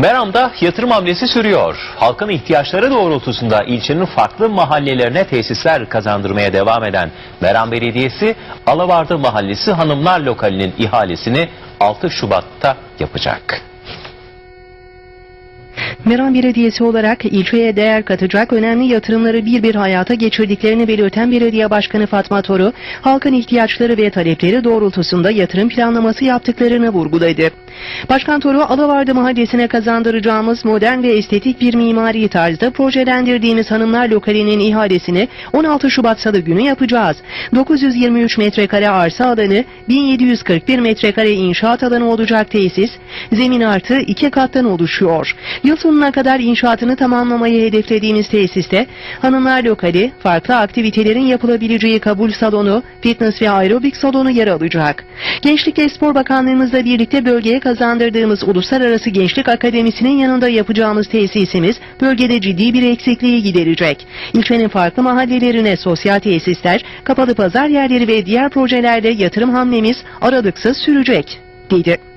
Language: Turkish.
Meram'da yatırım hamlesi sürüyor. Halkın ihtiyaçları doğrultusunda ilçenin farklı mahallelerine tesisler kazandırmaya devam eden Meram Belediyesi, Alavardı Mahallesi Hanımlar Lokali'nin ihalesini 6 Şubat'ta yapacak. Meram Belediyesi olarak ilçeye değer katacak önemli yatırımları bir bir hayata geçirdiklerini belirten Belediye Başkanı Fatma Toru, halkın ihtiyaçları ve talepleri doğrultusunda yatırım planlaması yaptıklarını vurguladı. Başkan Toru, Alavardı Mahallesi'ne kazandıracağımız modern ve estetik bir mimari tarzda projelendirdiğimiz hanımlar lokalinin ihalesini 16 Şubat Salı günü yapacağız. 923 metrekare arsa alanı, 1741 metrekare inşaat alanı olacak tesis, zemin artı iki kattan oluşuyor. Yıl sonuna kadar inşaatını tamamlamayı hedeflediğimiz tesiste hanımlar lokali, farklı aktivitelerin yapılabileceği kabul salonu, fitness ve aerobik salonu yer alacak. Gençlik ve Spor Bakanlığımızla birlikte bölgeye kazandırdığımız Uluslararası Gençlik Akademisi'nin yanında yapacağımız tesisimiz bölgede ciddi bir eksikliği giderecek. İlçenin farklı mahallelerine sosyal tesisler, kapalı pazar yerleri ve diğer projelerde yatırım hamlemiz aralıksız sürecek, dedi.